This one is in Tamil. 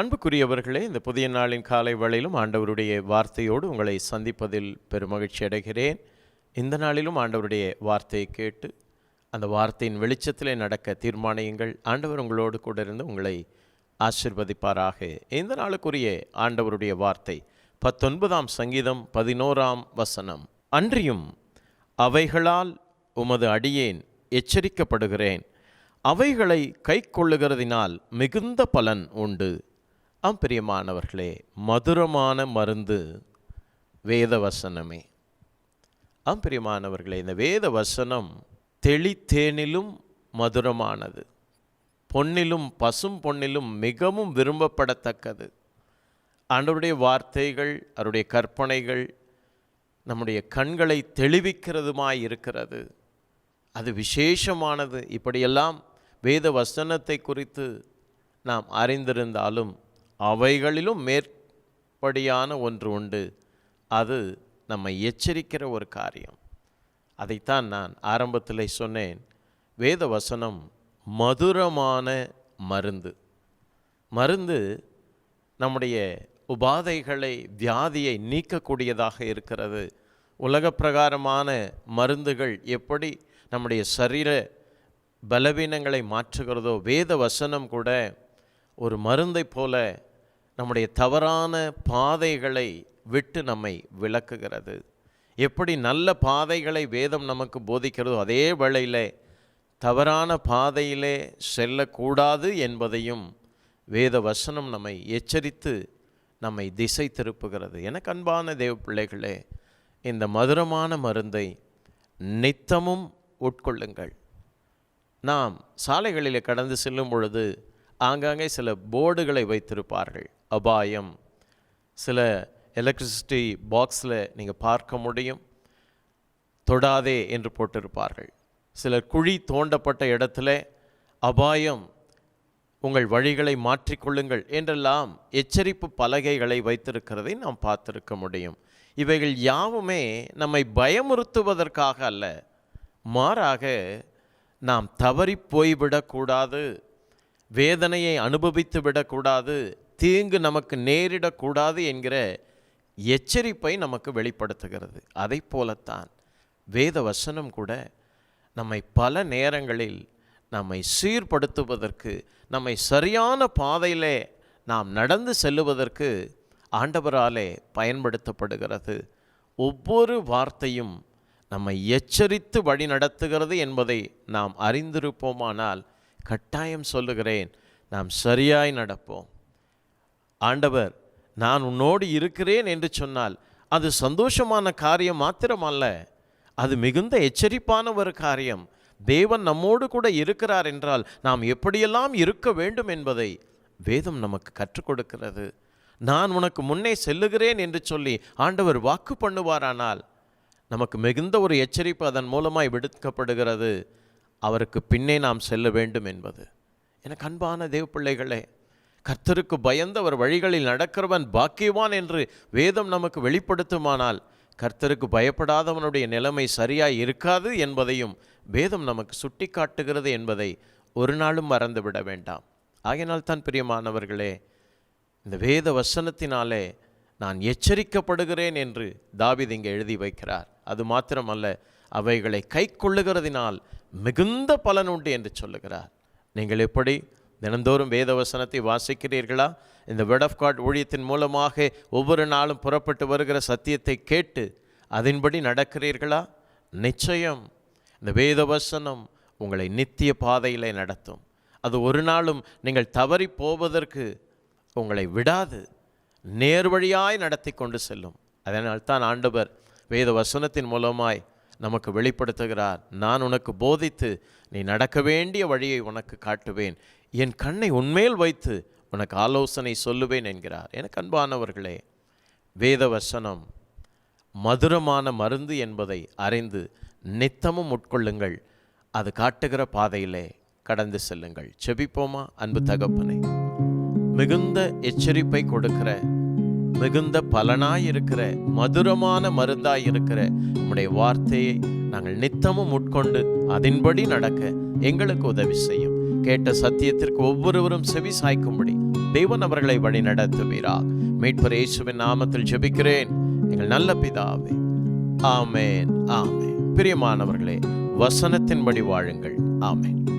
அன்புக்குரியவர்களே இந்த புதிய நாளின் காலை வேளையிலும் ஆண்டவருடைய வார்த்தையோடு உங்களை சந்திப்பதில் பெருமகிழ்ச்சி அடைகிறேன். இந்த நாளிலும் ஆண்டவருடைய வார்த்தையை கேட்டு அந்த வார்த்தையின் வெளிச்சத்திலே நடக்க தீர்மானியுங்கள். ஆண்டவர் உங்களோடு கூட இருந்து உங்களை ஆசிர்வதிப்பாராக. இந்த நாளுக்குரிய ஆண்டவருடைய வார்த்தை பத்தொன்பதாம் சங்கீதம் பதினோராம் வசனம். அன்றியும் அவைகளால் உமது அடியேன் எச்சரிக்கப்படுகிறேன். அவைகளை கை கொள்ளுகிறதினால் மிகுந்த பலன் உண்டு. ஆம் பிரியமானவர்களே மதுரமான மருந்து வேத வசனமே ஆம் பிரியமானவர்களே இந்த வேத வசனம் தெளித்தேனிலும் மதுரமானது. பொன்னிலும் பசும் பொன்னிலும் மிகவும் விரும்பப்படத்தக்கது. ஆண்டவருடைய வார்த்தைகள் அவருடைய கற்பனைகள் நம்முடைய கண்களை தெளிவிக்கிறதுமாய் இருக்கிறது. அது விசேஷமானது. இப்படியெல்லாம் வேத வசனத்தை குறித்து நாம் அறிந்திருந்தாலும் அவைகளிலும் மேற்படியான ஒன்று உண்டு. அது நம்மை எச்சரிக்கிற ஒரு காரியம். அதைத்தான் நான் ஆரம்பத்தில் சொன்னேன். வேத வசனம் மதுரமான மருந்து. மருந்து நம்முடைய உபாதைகளை வியாதியை நீக்கக்கூடியதாக இருக்கிறது. உலக பிரகாரமான மருந்துகள் எப்படி நம்முடைய சரீர பலவீனங்களை மாற்றுகிறதோ வேத வசனம் கூட ஒரு மருந்தை போல நம்முடைய தவறான பாதைகளை விட்டு நம்மை விளக்குகிறது. எப்படி நல்ல பாதைகளை வேதம் நமக்கு போதிக்கிறதோ அதே வேளையில் தவறான பாதையிலே செல்லக்கூடாது என்பதையும் வேத வசனம் நம்மை எச்சரித்து நம்மை திசை திருப்புகிறது. எனக்கு அன்பான தேவ பிள்ளைகளே இந்த மதுரமான மருந்தை நித்தமும் உட்கொள்ளுங்கள். நாம் சாலைகளில் கடந்து செல்லும் பொழுது ஆங்காங்கே சில போர்டுகளை வைத்திருப்பார்கள். அபாயம். சில எலக்ட்ரிசிட்டி பாக்ஸில் நீங்கள் பார்க்க முடியும். தொடாதே என்று போட்டிருப்பார்கள். சில குழி தோண்டப்பட்ட இடத்துல அபாயம் உங்கள் வழிகளை மாற்றிக்கொள்ளுங்கள் என்றெல்லாம் எச்சரிப்பு பலகைகளை வைத்திருக்கிறதை நாம் பார்த்திருக்க முடியும். இவைகள் யாவுமே நம்மை பயமுறுத்துவதற்காக அல்ல. மாறாக நாம் தவறி போய்விடக்கூடாது. வேதனையை அனுபவித்து விடக்கூடாது தீங்கு நமக்கு நேரிடக்கூடாது என்கிற எச்சரிப்பை நமக்கு வெளிப்படுத்துகிறது. அதை போலத்தான் வேத வசனம் கூட நம்மை பல நேரங்களில் நம்மை சீர்படுத்துவதற்கு நம்மை சரியான பாதையிலே நாம் நடந்து செல்லுவதற்கு ஆண்டவராலே பயன்படுத்தப்படுகிறது. ஒவ்வொரு வார்த்தையும் நம்மை எச்சரித்து வழி நடத்துகிறது என்பதை நாம் அறிந்திருப்போமானால் கட்டாயம் சொல்லுகிறேன் நாம் சரியாய் நடப்போம். ஆண்டவர் நான் உன்னோடு இருக்கிறேன் என்று சொன்னால் அது சந்தோஷமான காரியம் மாத்திரமல்ல. அது மிகுந்த எச்சரிப்பான ஒரு காரியம். தேவன் நம்மோடு கூட இருக்கிறார் என்றால் நாம் எப்படியெல்லாம் இருக்க வேண்டும் என்பதை வேதம் நமக்கு கற்றுக் கொடுக்கிறது. நான் உனக்கு முன்னே செல்லுகிறேன் என்று சொல்லி ஆண்டவர் வாக்கு பண்ணுவாரானால் நமக்கு மிகுந்த ஒரு எச்சரிப்பு அதன் மூலமாய் விடுக்கப்படுகிறது. அவருக்கு பின்னே நாம் செல்ல வேண்டும் என்பது. எனக்கு அன்பான தேவ பிள்ளைகளே கர்த்தருக்கு பயந்தவர் வழிகளில் நடக்கிறவன் பாக்கியவான் என்று வேதம் நமக்கு வெளிப்படுத்துமானால் கர்த்தருக்கு பயப்படாதவனுடைய நிலைமை சரியாய் இருக்காது என்பதையும் வேதம் நமக்கு சுட்டி காட்டுகிறது என்பதை ஒரு நாளும் மறந்துவிட வேண்டாம். ஆகையினால் தான் பிரியமானவர்களே இந்த வேத வசனத்தினாலே நான் எச்சரிக்கப்படுகிறேன் என்று தாவித் இங்கே எழுதி வைக்கிறார். அது மாத்திரமல்ல அவைகளை கை கொள்ளுகிறதினால் மிகுந்த பலன் உண்டு என்று சொல்லுகிறார். நீங்கள் எப்படி தினந்தோறும் வேத வசனத்தை வாசிக்கிறீர்களா? இந்த வேர்ட் ஆஃப் காட் ஊழியத்தின் மூலமாக ஒவ்வொரு நாளும் புறப்பட்டு வருகிற சத்தியத்தை கேட்டு அதன்படி நடக்கிறீர்களா? நிச்சயம். இந்த வேத வசனம் உங்களை நித்திய பாதையிலே நடத்தும். அது ஒரு நாளும் நீங்கள் தவறி போவதற்கு உங்களை விடாது. நேர்வழியாய் நடத்தி கொண்டு செல்லும். அதனால் தான் ஆண்டவர் வேத வசனத்தின் மூலமாய் நமக்கு வெளிப்படுத்துகிறார். நான் உனக்கு போதித்து நீ நடக்க வேண்டிய வழியை உனக்கு காட்டுவேன். என் கண்ணை உன்மேல் வைத்து உனக்கு ஆலோசனை சொல்லுவேன் என்கிறார். எனக்கு அன்பானவர்களே வேத வசனம் மதுரமான மருந்து என்பதை அறிந்து நித்தமும் உட்கொள்ளுங்கள். அது காட்டுகிற பாதையிலே கடந்து செல்லுங்கள். செபிப்போமா அன்பு தகப்பனை? மிகுந்த எச்சரிப்பை கொடுக்கிற மிகுந்த பலனாயிருக்கிற மதுரமான மருந்தாயிருக்கிற நம்முடைய வார்த்தையை நாங்கள் நித்தமும் உட்கொண்டு அதன்படி நடக்க எங்களுக்கு உதவி செய்யும். கேட்ட சத்தியத்திற்கு ஒவ்வொருவரும் செவி சாய்க்கும்படி தெய்வன் அவர்களை வழி நடத்துவீரா மீட்பர் இயேசுவின் நாமத்தில் ஜெபிக்கிறேன். எங்கள் நல்ல பிதாவே ஆமேன் ஆமேன். பிரியமானவர்களே வசனத்தின்படி வாழுங்கள். ஆமேன்.